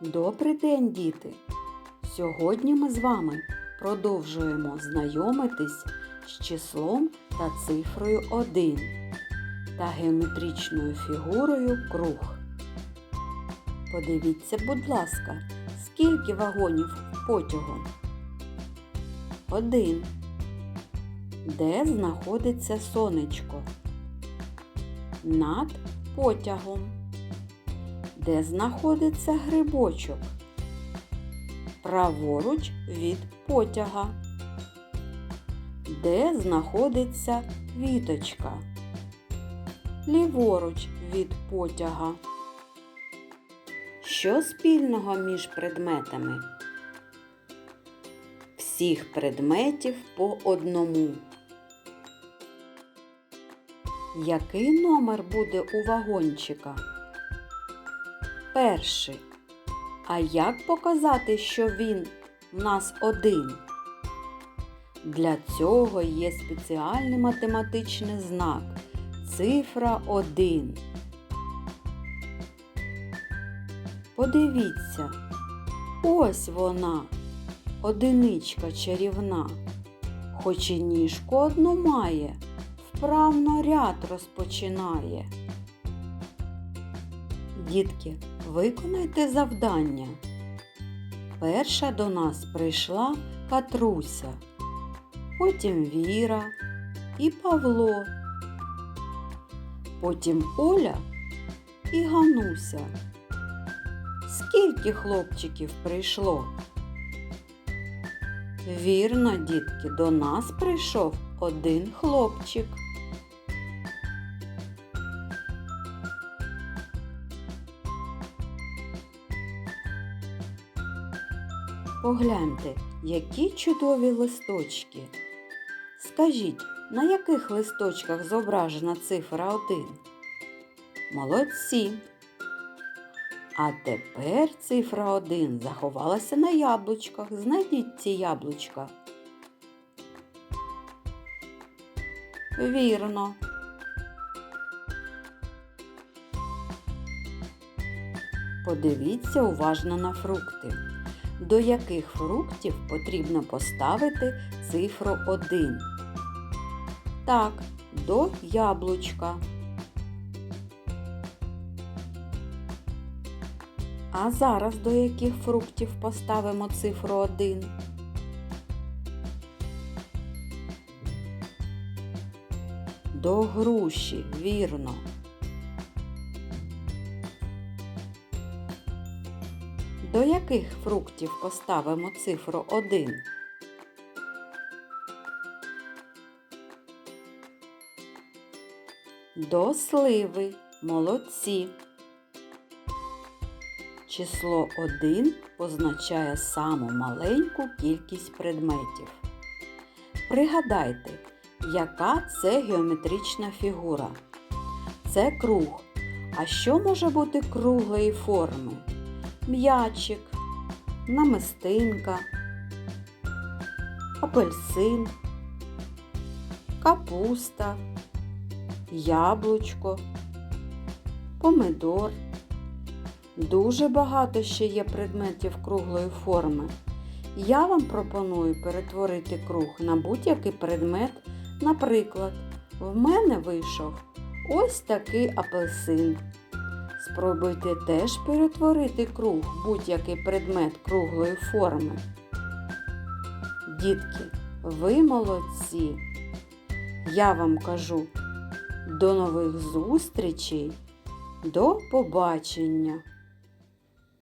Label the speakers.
Speaker 1: Добрий день, діти! Сьогодні ми з вами продовжуємо знайомитись з числом та цифрою 1 та геометричною фігурою круг. Подивіться, будь ласка, скільки вагонів потягу? Один. Де знаходиться сонечко? Над потягом. Де знаходиться грибочок? Праворуч від потяга. Де знаходиться віточка? Ліворуч від потяга. Що спільного між предметами? Всіх предметів по одному. Який номер буде у вагончика? Перший. А як показати, що він в нас один? Для цього є спеціальний математичний знак цифра 1. Подивіться, ось вона, одиничка чарівна, хоч і ніжку одну має, вправно ряд розпочинає. Дітки, виконайте завдання. Перша до нас прийшла Катруся, потім Віра і Павло, потім Оля і Гануся. Скільки хлопчиків прийшло? Вірно, дітки, до нас прийшов один хлопчик. Погляньте, які чудові листочки. Скажіть, на яких листочках зображена цифра 1? Молодці. А тепер цифра 1 заховалася на яблучках. Знайдіть ці яблучка. Вірно. Подивіться уважно на фрукти. До яких фруктів потрібно поставити цифру 1? Так, до яблучка. А зараз до яких фруктів поставимо цифру 1? До груші, вірно. До яких фруктів поставимо цифру 1? До сливи. Молодці. Число 1 позначає саму маленьку кількість предметів. Пригадайте, яка це геометрична фігура. Це круг. А що може бути круглої форми? М'ячик, намистинка, апельсин, капуста, яблучко, помидор. Дуже багато ще є предметів круглої форми. Я вам пропоную перетворити круг на будь-який предмет. Наприклад, в мене вийшов ось такий апельсин. Спробуйте теж перетворити круг будь-який предмет круглої форми. Дітки, ви молодці! Я вам кажу до нових зустрічей, до побачення!